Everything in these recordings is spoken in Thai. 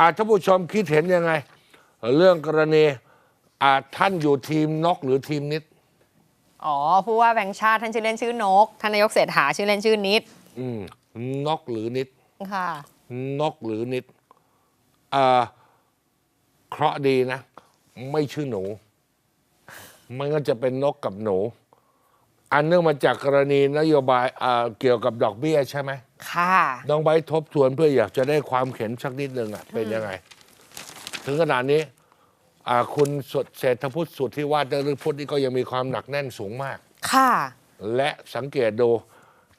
อาท่านผู้ชมคิดเห็นยังไง เรื่องกรณีอาท่านอยู่ทีมนกหรือทีมนิด อ๋อผู้ว่าแบงค์ชาติท่านชื่อเล่นชื่อนก ท่านนายกเศรษฐาชื่อเล่นชื่อนิด อืมนกหรือนิด ค่ะ นกหรือนิดอ่าเคราะห์ดีนะ ไม่ชื่อหนู มันก็จะเป็นนกกับหนู อันเนื่องมาจากกรณีนโยบายอ่าเกี่ยวกับดอกเบี้ยใช่ไหม ค่ะ น้องใบร์ททบทวนเพื่ออยากจะได้ความเข็นสักนิดหนึ่งอะเป็นยังไง ถึงขนาดนี้อ่าคุณสุดเศรษฐพุทธสุดที่ว่าเรื่องพุทธนี่ก็ยังมีความหนักแน่นสูงมาก ค่ะ และสังเกตดู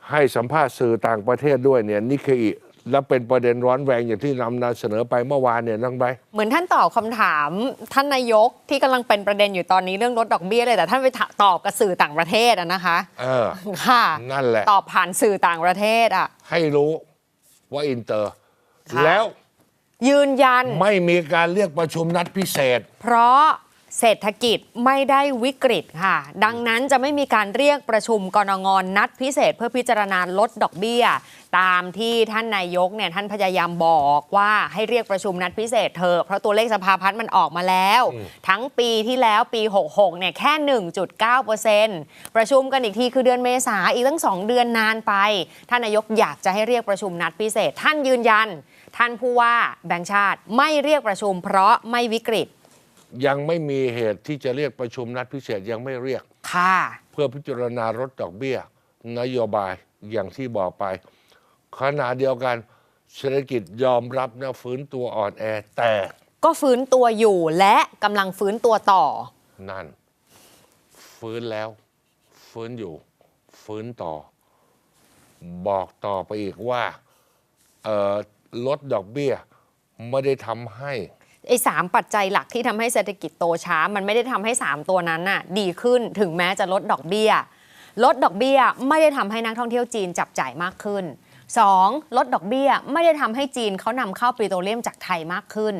ให้สัมภาษณ์สื่อต่างประเทศด้วยเนี่ยนิเคอิ และเป็นประเด็นร้อนแรงอย่างที่นำนำเสนอไปเมื่อวานเนี่ยน้องใบร์ทเหมือนท่านตอบคำถามท่านนายกที่กำลังเป็นประเด็นอยู่ตอนนี้เรื่องลดดอกเบี้ยเลยแต่ท่านไปถตอบกับสื่อต่างประเทศอะนะคะเออค่ะนั่นแหละตอบผ่านสื่อต่างประเทศอะให้รู้ว่าอินเตอร์ค่ะแล้วยืนยันไม่มีการเรียกประชุมนัดพิเศษ เพราะ เศรษฐกิจไม่ได้วิกฤตค่ะ ดังนั้นจะไม่มีการเรียกประชุมกรงงนัดพิเศษเพื่อพิจารณาลดดอกเบี้ย ตามที่ท่านนายกเนี่ยท่านพยายามบอกว่าให้เรียกประชุมนัดพิเศษเถอะเพราะตัวเลขสภาพัฒน์มันออกมาแล้ว ทั้งปีที่แล้วปี 66เนี่ยแค่ 1.9%ประชุมกันอีกทีคือเดือนเมษาอีกตั้ง 2 เดือนนานไป ท่านนายกอยากจะให้เรียกประชุมนัดพิเศษ ท่านยืนยัน ท่านผู้ว่าแบงค์ชาติไม่เรียกประชุม เพราะไม่วิกฤต ยังไม่มีเหตุที่จะเรียกประชุมนัดพิเศษยังไม่เรียก ค่ะ เพื่อพิจารณาลดดอกเบี้ย นโยบายอย่างที่บอกไป ขณะเดียวกันเศรษฐกิจยอมรับนะฟื้นตัวอ่อนแอแต่ก็ฟื้นตัวอยู่และกำลังฟื้นตัวต่อ นั่น ฟื้นแล้ว ฟื้นอยู่ ฟื้นต่อ บอกต่อไปอีกว่าเอ่อลดดอกเบี้ย ไม่ได้ทำให้ ไอ้สามปัจจัยหลักที่ทำให้เศรษฐกิจโตช้า มันไม่ได้ทำให้ 3 ตัวนั้นน่ะดีขึ้นถึงแม้จะลดดอกเบี้ย ลดดอกเบี้ยไม่ได้ทำให้นักท่องเที่ยวจีนจับจ่ายมากขึ้น 2. ลดดอกเบี้ยไม่ได้ทำให้จีนเขานำเข้าปิโตรเลียมจากไทยมากขึ้น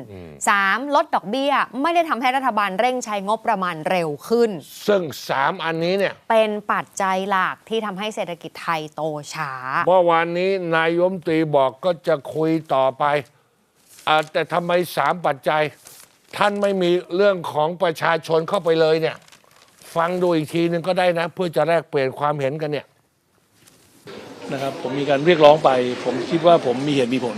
3. ลดดอกเบี้ยไม่ได้ทำให้รัฐบาลเร่งใช้งบประมาณเร็วขึ้น ซึ่งสามอันนี้เนี่ยเป็นปัจจัยหลักที่ทำให้เศรษฐกิจไทยโตช้าเมื่อวานนี้นายยมตรีบอกก็จะคุยต่อไปอ่า แต่ทำไมสามปัจจัย ท่านไม่มีเรื่องของประชาชนเข้าไปเลยเนี่ย ฟังดูอีกทีหนึ่งก็ได้นะ เพื่อจะแลกเปลี่ยนความเห็นกันเนี่ยนะครับผมมีการเรียกร้องไป ผมคิดว่าผมมีเหตุมีผล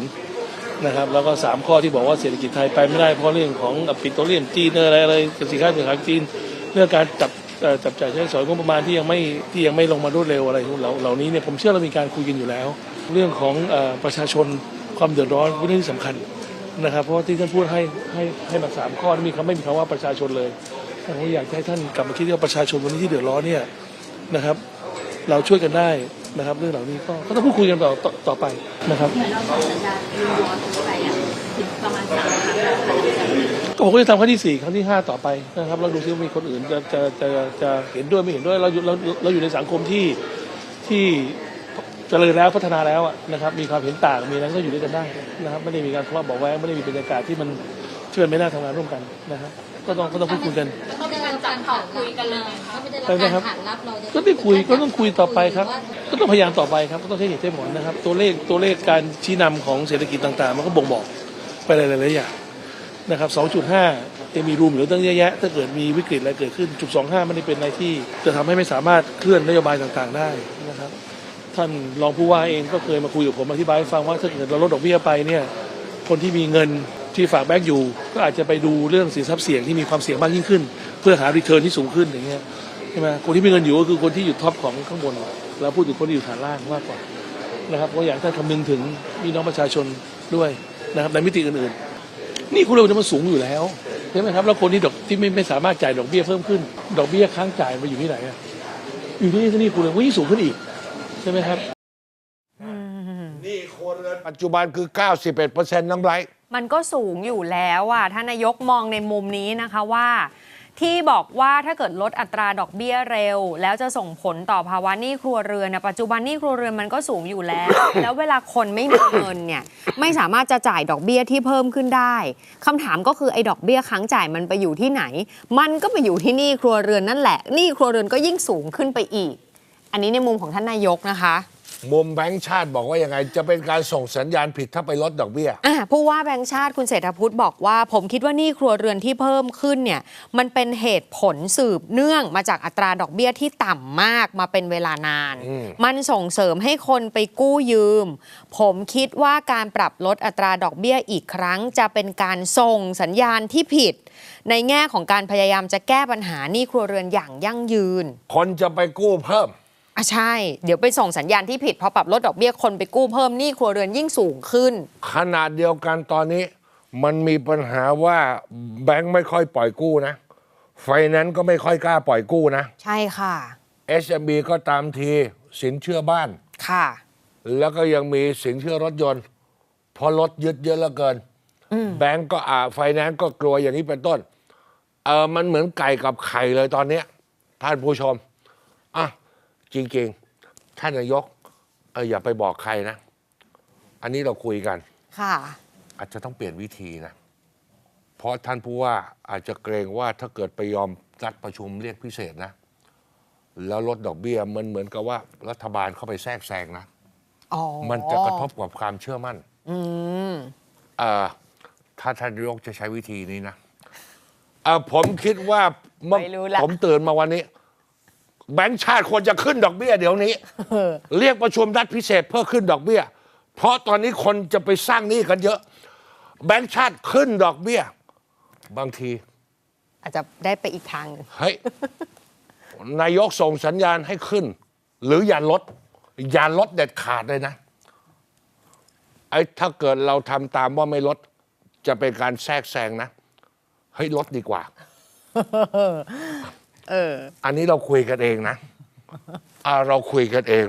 นะครับ แล้วก็สามข้อที่บอกว่าเศรษฐกิจไทยไปไม่ได้เพราะเรื่องของปิโตรเลียมจีนอะไรอะไรสินค้าสินค้าจีนเรื่องการจับจับจ่ายใช้สอยงบประมาณที่ยังไม่ที่ยังไม่ลงมารวดเร็วอะไรเหล่าเหล่านี้เนี่ยผมเชื่อเรามีการคุยกันอยู่แล้ว เรื่องของประชาชนความเดือดร้อนเป็นเรื่องที่สำคัญ นะครับเพราะว่าที่ท่านพูดให้ให้ให้มาสามข้อนี่มีคำไม่มีคำว่าประชาชนเลยผมอยากให้ท่านกลับมาคิดว่าประชาชนวันนี้ที่เดือดร้อนเนี่ยนะครับ เราช่วยกันได้นะครับ เรื่องเหล่านี้ก็ก็ต้องพูดคุยกันต่อต่อต่อไปนะครับเหมือนเราส่งสัญญาณรีวอร์ไปอะถึงประมาณสามครั้งแล้วค่ะก็ผมก็จะทำครั้งที่สี่ครั้งที่ห้าต่อไปนะครับเราดูซิว่ามีคนอื่นจะจะจะจะเห็นด้วยไม่เห็นด้วยเราอยู่เราเราอยู่ในสังคมที่ที่เจริญแล้วพัฒนาแล้วอะนะครับ มีความเห็นต่างมีอะไรก็อยู่ด้วยกันได้นะครับ ไม่ได้มีการทะเลาะเบอกแว้งไม่ได้มีบรรยากาศที่มันที่มันไม่น่าทำงานร่วมกันนะครับ ก็ต้องก็ต้องพูดคุยกันก็เป็นการจับเขาคุยกันเลยก็ไม่ได้ใช่ไหมครับการขานรับเราจะก็ได้คุยก็ต้องคุยต่อไปครับ ก็ต้องพยายามต่อไปครับก็ต้องใช้เหตุใช้ผลนะครับ ตัวเลขตัวเลขการชี้นำของเศรษฐกิจต่างๆ มันก็บ่งบอกไปหลายๆอย่างนะครับ 2.5ยังมีรูมเหลือตั้งเยอะแยะ ถ้าเกิดมีวิกฤตอะไรเกิดขึ้นจุด25ไม่ได้เป็นอะไรที่จะทำให้ไม่สามารถเคลื่อนนโยบายต่างๆได้นะครับ ท่านรองผู้ว่าเองก็เคยมาคุยกับผมอธิบายให้ฟังว่าถ้าเกิดเราลดดอกเบี้ยไปเนี่ยคนที่มีเงินที่ฝากแบงก์อยู่ ก็อาจจะไปดูเรื่องสินทรัพย์เสี่ยงที่มีความเสี่ยงมากยิ่งขึ้น เพื่อหารีเทิร์นที่สูงขึ้นอย่างเงี้ยใช่ไหมคนที่มีเงินอยู่ก็คือคนที่อยู่ท็อปของข้างบนเราพูดถึงคนที่อยู่ฐานล่างมากกว่านะครับก็อยากท่านคำนึงถึงพี่น้องประชาชนด้วยนะครับในมิติอื่นๆ นี่คุณเราจะมันสูงอยู่แล้วใช่ไหมครับแล้วคนที่ดอกที่ไม่ไม่สามารถจ่ายดอกเบี้ยเพิ่มขึ้น ดอกเบี้ยค้างจ่ายมาอยู่ที่ไหนอะอยู่ที่นี่คุณเลยว่ายิ่งสูงขึ้นอีก ใช่ไหมครับ นี่คนเงินปัจจุบันคือ 91%น้ำไรมันก็สูงอยู่แล้วอะท่านนายกมองในมุมนี้นะคะว่า ที่บอกว่าถ้าเกิดลดอัตราดอกเบี้ยเร็ว แล้วจะส่งผลต่อภาวะหนี้ครัวเรือนนะปัจจุบันหนี้ครัวเรือนมันก็สูงอยู่แล้ว แล้วเวลาคนไม่มีเงินเนี่ยไม่สามารถจะจ่ายดอกเบี้ยที่เพิ่มขึ้นได้คำถามก็คือไอ้ดอกเบี้ยค้างจ่ายมันไปอยู่ที่ไหน มันก็ไปอยู่ที่หนี้ครัวเรือนนั่นแหละหนี้ครัวเรือนก็ยิ่งสูงขึ้นไปอีก อันนี้ในมุมของท่านนายกนะคะมุมแบงก์ชาติบอกว่ายังไง จะเป็นการส่งสัญญาณผิดถ้าไปลดดอกเบี้ยอะผู้ว่าแบงค์ชาติคุณเศรษฐพุทธบอกว่า ผมคิดว่าหนี้ครัวเรือนที่เพิ่มขึ้นเนี่ยมันเป็นเหตุผลสืบเนื่องมาจากอัตราดอกเบี้ยที่ต่ำมากมาเป็นเวลานานอืมมันส่งเสริมให้คนไปกู้ยืม ผมคิดว่าการปรับลดอัตราดอกเบี้ยอีกครั้ง จะเป็นการส่งสัญญาณที่ผิด ในแง่ของการพยายามจะแก้ปัญหาหนี้ครัวเรือนอย่างยั่งยืน คนจะไปกู้เพิ่ม อะใช่ เดี๋ยวไปส่งสัญญาณที่ผิดพอปรับลดดอกเบี้ยคนไปกู้เพิ่มหนี้ครัวเรือนยิ่งสูงขึ้น ขนาดเดียวกันตอนนี้ มันมีปัญหาว่าแบงก์ไม่ค่อยปล่อยกู้นะ ไฟแนนซ์ก็ไม่ค่อยกล้าปล่อยกู้นะ ใช่ค่ะ SMB ก็ตามทีสินเชื่อบ้าน ค่ะ แล้วก็ยังมีสินเชื่อรถยนต์เพราะรถยึดเยอะเหลือเกิน แบงก์ก็อ่าไฟแนนซ์ก็กลัวอย่างนี้เป็นต้น เออมันเหมือนไก่กับไข่เลยตอนเนี้ยท่านผู้ชมอะ จริงๆ ท่านนายกเอออย่าไปบอกใครนะ อันนี้เราคุยกัน ค่ะ อาจจะต้องเปลี่ยนวิธีนะ เพราะท่านผู้ว่าอาจจะเกรงว่าถ้าเกิดไปยอมนัดประชุมเรียกพิเศษนะ แล้วลดดอกเบี้ยมันเหมือนกับว่ารัฐบาลเข้าไปแทรกแซงนะ อ๋อมันจะกระทบกับความเชื่อมั่นอืมเอ่อถ้าท่านนายกจะใช้วิธีนี้นะเอ่อผมคิดว่าเมื่อไม่รู้ละ ผมตื่นมาวันนี้ แบงก์ชาติควรจะขึ้นดอกเบี้ยเดี๋ยวนี้ เรียกประชุมนัดพิเศษเพื่อขึ้นดอกเบี้ย เพราะตอนนี้คนจะไปสร้างหนี้กันเยอะ แบงก์ชาติขึ้นดอกเบี้ย บางที อาจจะได้ไปอีกทางหนึ่งเฮ้ย นายกส่งสัญญาณให้ขึ้น หรืออย่าลด อย่าลดเด็ดขาดเลยนะ ไอ้ถ้าเกิดเราทำตามว่าไม่ลด จะเป็นการแทรกแซงนะ เฮ้ยลดดีกว่า เออ อันนี้เราคุยกันเองนะอ่าเราคุยกันเอง